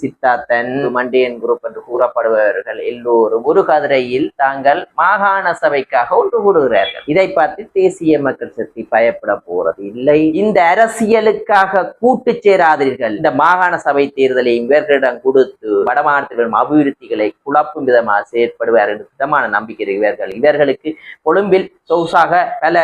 Siddharthan மண்டியன் group என்று கூறப்படுபவர்கள் எல்லோரும் ஒரு கதிரையில் தாங்கள் மாகாண சபைக்காக ஒன்று கூடுகிறார்கள். இதை பார்த்து தேசிய மக்கள் சக்தி பயப்பட போறது இல்லை. இந்த அரசியலுக்காக கூட்டு சேராதீர்கள். இந்த மாகாண சபை தேர்தலை இவர்களிடம் கொடுத்து வடமாநிலத்தில் அபிவிருத்திகளை குழப்பும் விதமாக செயற்படுவார்கள் என்று விதமான நம்பிக்கை இவர்கள் இவர்களுக்கு கொழும்பில் சொகுசாக பல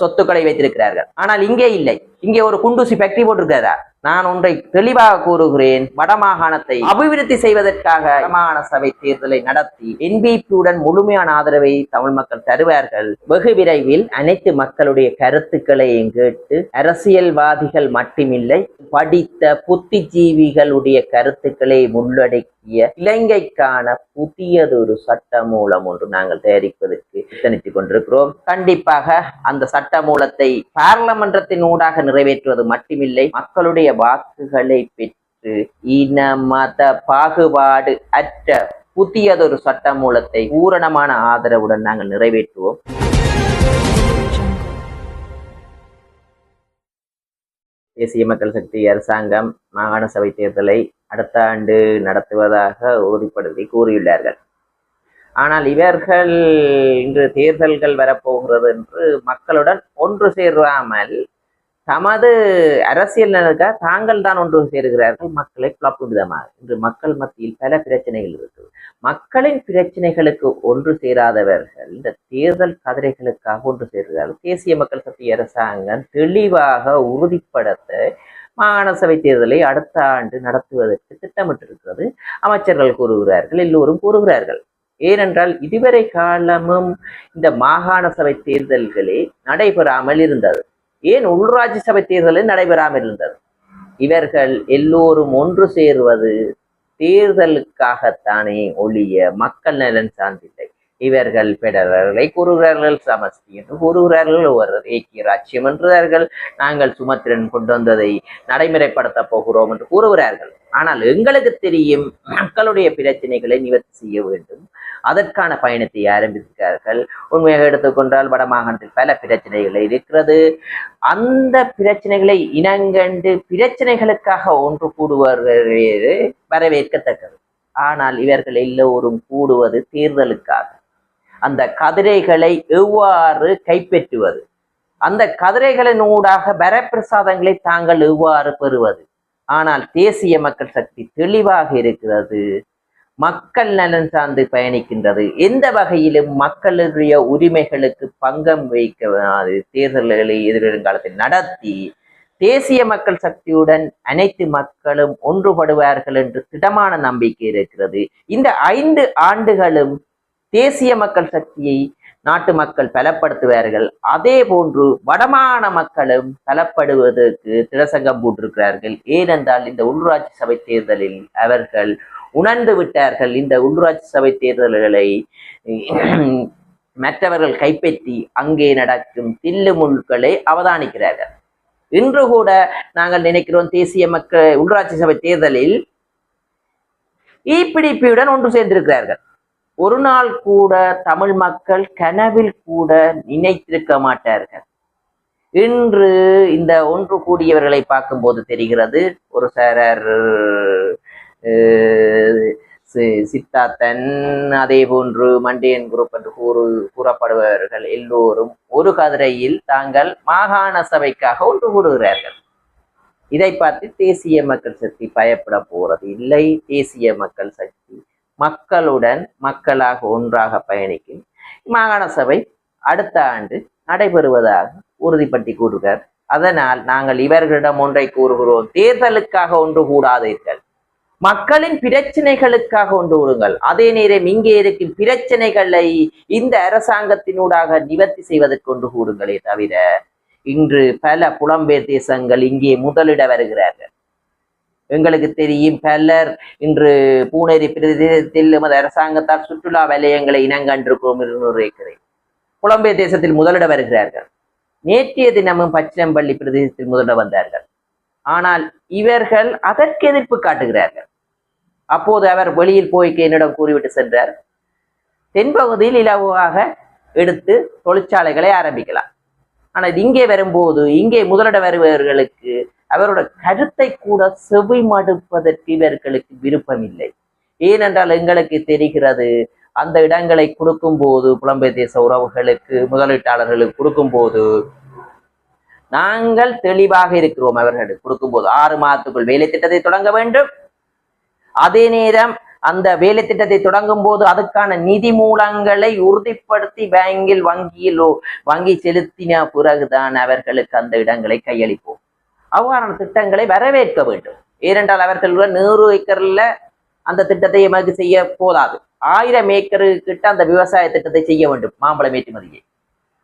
சொத்துக்களை வைத்திருக்கிறார்கள். ஆனால் இங்கே இல்லை. இங்கே ஒரு குண்டூசி ஃபேக்டரி போட்டிருக்கிறதா நான் ஒன்றை தெளிவாக கூறுகிறேன். வடமாகாணத்தை அபிவிருத்தி செய்வதற்காக வடமாகாண சபை தேர்தலை நடத்தி என்பிபியுடன் முழுமையான ஆதரவை தமிழ் மக்கள் தருவார்கள். வெகு விரைவில் அனைத்து மக்களுடைய கருத்துக்களையும் கேட்டு அரசியல்வாதிகள் மட்டுமில்லை படித்த புத்திஜீவிகளுடைய கருத்துக்களை உள்ளடக்கிய இலங்கைக்கான புதியதொரு சட்ட மூலம் ஒன்று நாங்கள் தயாரிப்பதற்கு திட்டமிட்டுக் கொண்டிருக்கிறோம். கண்டிப்பாக அந்த சட்ட மூலத்தை பாராளுமன்றத்தின் ஊடாக நிறைவேற்றுவது மட்டுமில்லை மக்களுடைய வாக்குகளை பெற்று இன மத பாகுபாடு அற்ற புதியதொரு சட்டமூலத்தை பூரணமான ஆதரவுடன் நாங்கள் நிறைவேற்றுவோம். தேசிய மக்கள் சக்தி அரசாங்கம் மாகாண சபை தேர்தலை அடுத்த ஆண்டு நடத்துவதாக உறுதிப்படுத்தி கூறியுள்ளார்கள். ஆனால் இவர்கள் இன்று தேர்தல்கள் வரப்போகிறது என்று மக்களுடன் ஒன்று சேராமல் தமது அரசியல் நலனுக்காக தாங்கள் தான் ஒன்று சேருகிறார்கள். மக்களை குழப்பும் விதமாக. இன்று மக்கள் மத்தியில் பல பிரச்சனைகள் இருக்குது. மக்களின் பிரச்சனைகளுக்கு ஒன்று சேராதவர்கள் இந்த தேர்தல் கதிரைகளுக்காக ஒன்று சேருகிறார்கள். தேசிய மக்கள் சக்தி அரசாங்கம் தெளிவாக உறுதிப்படுத்த மாகாண சபை தேர்தலை அடுத்த ஆண்டு நடத்துவதற்கு திட்டமிட்டிருக்கிறது. அமைச்சர்கள் கூறுகிறார்கள் எல்லோரும் கூறுகிறார்கள். ஏனென்றால் இதுவரை காலமும் இந்த மாகாண சபை தேர்தல்களே நடைபெறாமல் இருந்தது. ஏன் உள்ளூராட்சி சபை தேர்தலில் நடைபெறாமல் இருந்தது? இவர்கள் எல்லோரும் ஒன்று சேருவது தேர்தலுக்காகத்தானே ஒழிய மக்கள் நலன் சார்ந்தில்லை. இவர்கள் பெடரர்களை கூறுகிறார்கள் சமஸ்தி என்று கூறுகிறார்கள் ஒரு ஏக்கிய ராஜ்யம் என்றார்கள். நாங்கள் சுமத்திரன் கொண்டு வந்ததை நடைமுறைப்படுத்தப் போகிறோம் என்று கூறுகிறார்கள். ஆனால் எங்களுக்கு தெரியும் மக்களுடைய பிரச்சனைகளை நிவர்த்தி செய்ய வேண்டும். அதற்கான பயணத்தை ஆரம்பிக்கிறார்கள். உண்மையாக எடுத்துக்கொண்டால் வடமாகாணத்தில் பல பிரச்சனைகள் இருக்கிறது. அந்த பிரச்சனைகளை இனங்கண்டு பிரச்சனைகளுக்காக ஒன்று கூடுவார்களே வரவேற்கத்தக்கது. ஆனால் இவர்கள் எல்லோரும் கூடுவது தேர்தலுக்காக. அந்த கதிரைகளை எவ்வாறு கைப்பற்றுவது? அந்த கதிரைகளின் ஊடாக வரப்பிரசாதங்களை தாங்கள் எவ்வாறு பெறுவது? ஆனால் தேசிய மக்கள் சக்தி தெளிவாக இருக்கிறது. மக்கள் நலன் சார்ந்து பயணிக்கின்றது. எந்த வகையிலும் மக்களுடைய உரிமைகளுக்கு பங்கம் வைக்க தேர்தல்களை எதிர்காலத்தில் நடத்தி தேசிய மக்கள் சக்தியுடன் அனைத்து மக்களும் ஒன்றுபடுவார்கள் என்று திடமான நம்பிக்கை இருக்கிறது. இந்த ஐந்து ஆண்டுகளும் தேசிய மக்கள் சக்தியை நாட்டு மக்கள் பலப்படுத்துவார்கள். அதே போன்று வடமான மக்களும் பலப்படுவதற்கு திரசங்கம் போட்டிருக்கிறார்கள். ஏனென்றால் இந்த உள்ளூராட்சி சபை தேர்தலில் அவர்கள் உணர்ந்து விட்டார்கள். இந்த உள்ளூராட்சி சபை தேர்தல்களை மற்றவர்கள் கைப்பற்றி அங்கே நடக்கும் தில்லு முழுக்களை அவதானிக்கிறார்கள். இன்று கூட நாங்கள் நினைக்கிறோம் தேசிய மக்கள் உள்ளூராட்சி சபை தேர்தலில் இபிடிபியுடன் ஒன்று சேர்ந்திருக்கிறார்கள். ஒரு நாள் கூட தமிழ் மக்கள் கனவில் கூட நினைத்திருக்க மாட்டார்கள். இன்று இந்த ஒன்று கூடியவர்களை பார்க்கும்போது தெரிகிறது ஒரு சாரர் சித்தாத்தன் சி- அதே போன்று மண்டியன் குரூப் என்று கூறு கூறப்படுபவர்கள் எல்லோரும் ஒரு கதிரையில் தாங்கள் மாகாண சபைக்காக ஒன்று கூடுகிறார்கள். இதை பார்த்து தேசிய மக்கள் சக்தி பயப்பட போறது இல்லை. தேசிய மக்கள் சக்தி மக்களுடன் மக்களாக ஒன்றாக பயணிக்கும் மாகாண சபை அடுத்த ஆண்டு நடைபெறுவதாக உறுதிப்படுத்தி கூறுகிறார். அதனால் நாங்கள் இவர்களிடம் ஒன்றை கூறுகிறோம். தேர்தலுக்காக ஒன்று கூடாதீர்கள். மக்களின் பிரச்சனைகளுக்காக ஒன்று கூறுங்கள். அதே நேரம் இங்கே இருக்கும் பிரச்சனைகளை இந்த அரசாங்கத்தினூடாக நிவர்த்தி செய்வதற்கு ஒன்று கூடுங்களே தவிர இன்று பல புலம்பெயர் தேசங்கள் இங்கே முதலிட வருகிறார்கள். எங்களுக்கு தெரியும் பலர். இன்று பூனேரி பிரதேசத்தில் எமது அரசாங்கத்தால் சுற்றுலா வலயங்களை இனங்கண்டிருக்கிறோம் என்று நினைக்கிறேன் புலம்பெயர் தேசத்தில் முதலிட வருகிறார்கள். நேற்றைய தினமும் பச்சினம்பள்ளி பிரதேசத்தில் முதலிட வந்தார்கள். ஆனால் இவர்கள் அதற்கு எதிர்ப்பு காட்டுகிறார்கள். அப்போது அவர் வெளியில் போய் என்னிடம் கூறிவிட்டு சென்றார். தென்பகுதியில் இலவாக எடுத்து தொழிற்சாலைகளை ஆரம்பிக்கலாம். ஆனால் இங்கே வரும்போது இங்கே முதலிட வருபவர்களுக்கு அவரோட கருத்தை கூட செவி மடுப்பதற்கு இவர்களுக்கு விருப்பம் இல்லை ஏனென்றால் எங்களுக்கு தெரிகிறது அந்த இடங்களை கொடுக்கும் போது புலம்பெயர் தேச உறவுகளுக்கு முதலீட்டாளர்களுக்கு கொடுக்கும்போது நாங்கள் தெளிவாக இருக்கிறோம் அவர்களுக்கு கொடுக்கும்போது. ஆறு மாதத்துக்குள் வேலை திட்டத்தை தொடங்க வேண்டும். அதே நேரம் அந்த வேலை திட்டத்தை தொடங்கும் போது அதுக்கான நிதி மூலங்களை உறுதிப்படுத்தி பேங்கில் வங்கியிலோ வங்கி செலுத்தின பிறகுதான் அவர்களுக்கு அந்த இடங்களை கையளிப்போம். அவ்வாறான திட்டங்களை வரவேற்க வேண்டும். ஏனென்றால் அவர்கள் நூறு ஏக்கர்ல அந்த திட்டத்தை எமக்கு செய்ய போதாது. ஆயிரம் ஏக்கரு கிட்ட அந்த விவசாய திட்டத்தை செய்ய வேண்டும் மாம்பழம் ஏற்றுமதியை.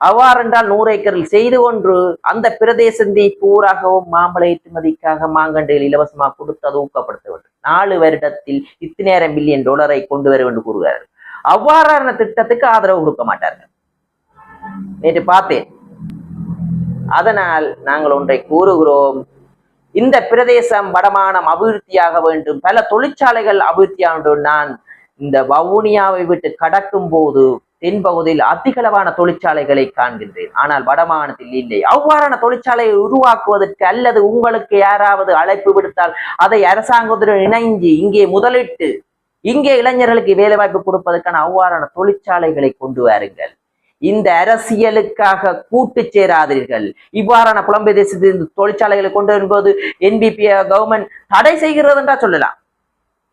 அவ்வாறென்றால் நூறு ஏக்கரில் செய்து கொன்று அந்த பிரதேசந்தி பூராகவும் மாம்பழ ஏற்றுமதிக்காக மாங்கண்டையில் இலவசமாக கொடுத்து அதை ஊக்கப்படுத்த வேண்டும். நாலு வருடத்தில் இத்தனையாயிரம் மில்லியன் டாலரை கொண்டு வர வேண்டும் கூறுகிறார்கள். அவ்வாறான திட்டத்துக்கு ஆதரவு கொடுக்க மாட்டார்கள். நேற்று பார்த்தேன். அதனால் நாங்கள் ஒன்றை கூறுகிறோம். இந்த பிரதேசம் வடமானம் அபிவிருத்தியாக வேண்டும். பல தொழிற்சாலைகள் அபிவிருத்தியாக வேண்டும் நான் இந்த வவுனியாவை விட்டு கடக்கும் போது தென்பகுதியில் அதிகளவான தொழிற்சாலைகளை காண்கின்றேன். ஆனால் வடமானத்தில் இல்லை. அவ்வாறான தொழிற்சாலையை உருவாக்குவதற்கு அல்லது உங்களுக்கு யாராவது அழைப்பு விடுத்தால் அதை அரசாங்கத்துடன் இணைஞ்சு இங்கே முதலிட்டு இங்கே இளைஞர்களுக்கு வேலைவாய்ப்பு கொடுப்பதற்கான அவ்வாறான தொழிற்சாலைகளை கொண்டு வாருங்கள். இந்த அரசியலுக்காக கூட்டு சேராதீர்கள். இவ்வாறான புலம்பெயர் தேசத்தின் தொழிற்சாலைகளை கொண்டு வரும்போது என்பிபி கவர்மெண்ட் தடை செய்கிறது என்றா சொல்லலாம்.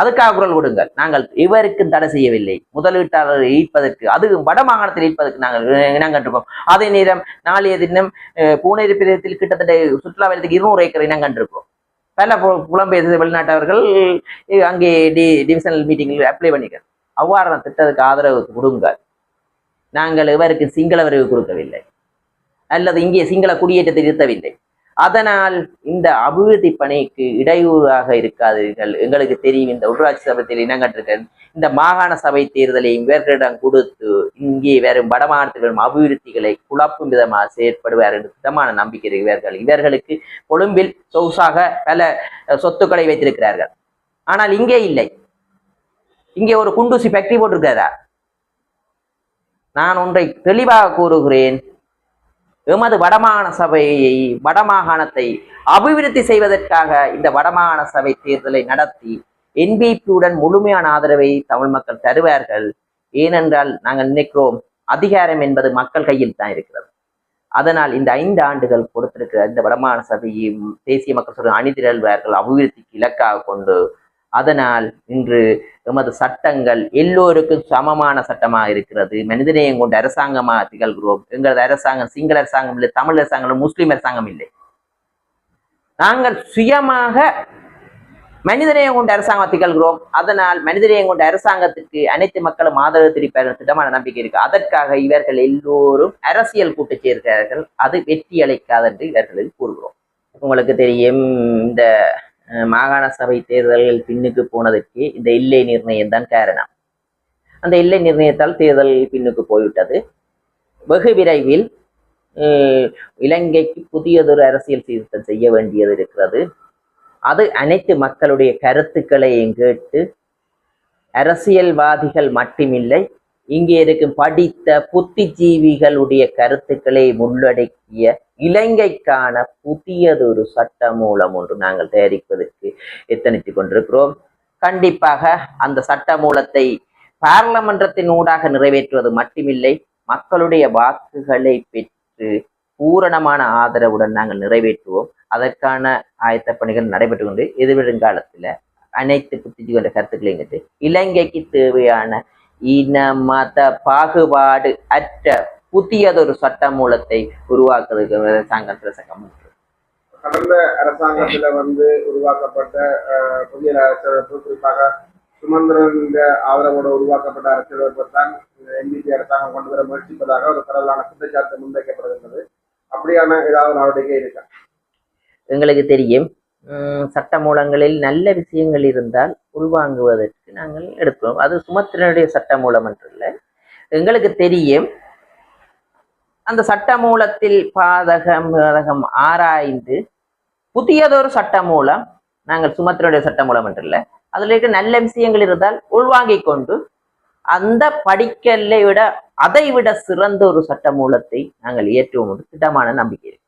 அதுக்காக குரல் கொடுங்கள். நாங்கள் இவருக்கும் தடை செய்யவில்லை. முதலீட்டாளரை ஈர்ப்பதற்கு அது வட மாகாணத்தில் ஈர்ப்பதற்கு நாங்கள் இனங்கண்டிருக்கோம் அதே நேரம் நாளைய தினம் பூனேரி பிரதேசத்தில் கிட்டத்தட்ட சுற்றுலா வலயத்துக்கு இருநூறு ஏக்கர் இனங்கண்டிருக்கோம் பல புலம்பெயர் வெளிநாட்டவர்கள் அங்கே டி டிவிஷனல் மீட்டிங்கில் அப்ளை பண்ணிக்கிறார் அவ்வாறான திட்டத்துக்கு ஆதரவு கொடுங்கள். நாங்கள் இவருக்கு சிங்கள வரைவு கொடுக்கவில்லை. அல்லது இங்கே சிங்கள குடியேற்றத்தை நிறுத்தவில்லை. அதனால் இந்த அபிவிருத்தி பணிக்கு இடையூறாக இருக்காதீர்கள். எங்களுக்கு தெரியும் இந்த உள்ளாட்சி சபையில் இனங்கட்டிருக்க இந்த மாகாண சபை தேர்தலை இவர்களிடம் கொடுத்து இங்கே வரும் வடமாநிலத்தில் வரும் அபிவிருத்திகளை குழப்பும் விதமாக செயற்படுவார் என்று திடமான நம்பிக்கை இவர்கள் இவர்களுக்கு கொழும்பில் சொகுசாக பல சொத்துக்களை வைத்திருக்கிறார்கள். ஆனால் இங்கே இல்லை. இங்கே ஒரு குண்டூசி ஃபேக்டரி போட்டிருக்காரா நான் ஒன்றை தெளிவாக கூறுகிறேன். எமது வடமாகாண சபையை வடமாகாணத்தை அபிவிருத்தி செய்வதற்காக இந்த வடமாகாண சபை தேர்தலை நடத்தி என்பிபியுடன் முழுமையான ஆதரவை தமிழ் மக்கள் தருவார்கள். ஏனென்றால் நாங்கள் நினைக்கிறோம் அதிகாரம் என்பது மக்கள் கையில் தான் இருக்கிறது. அதனால் இந்த ஐந்து ஆண்டுகள் கொடுத்திருக்கிற இந்த வடமாகாண சபையும் தேசிய மக்கள் சொல்ற அணிதிரல்வார்கள் அபிவிருத்திக்கு இலக்காக கொண்டு. அதனால் இன்று எமது சட்டங்கள் எல்லோருக்கும் சமமான சட்டமாக இருக்கிறது. மனிதநேயம் கொண்ட அரசாங்கமாக திகழ்கிறோம். எங்களது அரசாங்கம் சிங்கள அரசாங்கம் இல்லை தமிழ் அரசாங்கம் முஸ்லீம் அரசாங்கம் இல்லை. நாங்கள் சுயமாக மனிதநேயம் கொண்ட அரசாங்கம் திகழ்கிறோம். அதனால் மனிதநேயம் கொண்ட அரசாங்கத்துக்கு அனைத்து மக்களும் ஆதரவு தெரிவிப்பார்கள் திட்டமான நம்பிக்கை இருக்கு. அதற்காக இவர்கள் எல்லோரும் அரசியல் கூட்டு சேர்கிறார்கள் அது வெற்றி அளிக்காது என்று இவர்களுக்கு கூறுகிறோம். உங்களுக்கு தெரியும் இந்த மாகாண சபை தேர்தல்கள் பின்னுக்கு போனதற்கு இந்த இல்லை நிர்ணயம் தான் காரணம். அந்த இல்லை நிர்ணயத்தால் தேர்தல் பின்னுக்கு போய்விட்டது. வெகு விரைவில் இலங்கைக்கு புதியதொரு அரசியல் சீர்திருத்தம் செய்ய வேண்டியது இருக்கிறது. அது அனைத்து மக்களுடைய கருத்துக்களையும் கேட்டு அரசியல்வாதிகள் மட்டுமில்லை இங்கே இருக்கும் படித்த புத்திஜீவிகளுடைய கருத்துக்களை உள்ளடக்கிய இலங்கைக்கான புதியதொரு சட்ட மூலம் ஒன்று நாங்கள் தயாரிப்பதற்கு எத்தனித்துக் கொண்டிருக்கிறோம். கண்டிப்பாக அந்த சட்ட மூலத்தை பாராளுமன்றத்தின் ஊடாக நிறைவேற்றுவது மட்டுமில்லை மக்களுடைய வாக்குகளை பெற்று பூரணமான ஆதரவுடன் நாங்கள் நிறைவேற்றுவோம். அதற்கான ஆயத்த பணிகள் நடைபெற்று கொண்டு எதிர்வருங்காலத்தில் அனைத்து புத்திஜீவன கருத்துக்களையும் கேட்டு இலங்கைக்கு தேவையான இன மத பாகுபாடு அற்ற புதியதொரு சட்ட மூலத்தை உருவாக்குவதற்கு சங்கம் சங்கம் கடந்த அரசாங்கத்துல வந்து உருவாக்கப்பட்ட புதிய அரசியலமைப்பு குறிப்பாக சுமந்திரன் ஆதரவோடு உருவாக்கப்பட்ட அரசியலமைப்பு தான் எம்பிபி அரசாங்கம் கொண்டு வர முயற்சிப்பதாக ஒரு பரவலான குற்றச்சாட்டு முன்வைக்கப்படுகின்றது. அப்படியான ஏதாவது நடவடிக்கை இருக்கா? எங்களுக்கு தெரியும். சட்ட மூலங்களில் நல்ல விஷயங்கள் இருந்தால் உள்வாங்குவதற்கு நாங்கள் எடுக்கிறோம் அது சுமத்திரனுடைய சட்ட மூலம் என்று எங்களுக்கு தெரியும் அந்த சட்ட மூலத்தில் பாதகம் பாதகம் ஆராய்ந்து புதியதொரு சட்ட மூலம் நாங்கள் சுமத்திரனுடைய சட்ட மூலம் என்று அதில் இருக்க நல்ல விஷயங்கள் இருந்தால் உள்வாங்கிக் கொண்டு அந்த படிக்கல்லை விட அதை விட சிறந்த ஒரு சட்ட மூலத்தை நாங்கள் இயற்றுவோம் என்று திட்டமான நம்பிக்கை இருக்கு.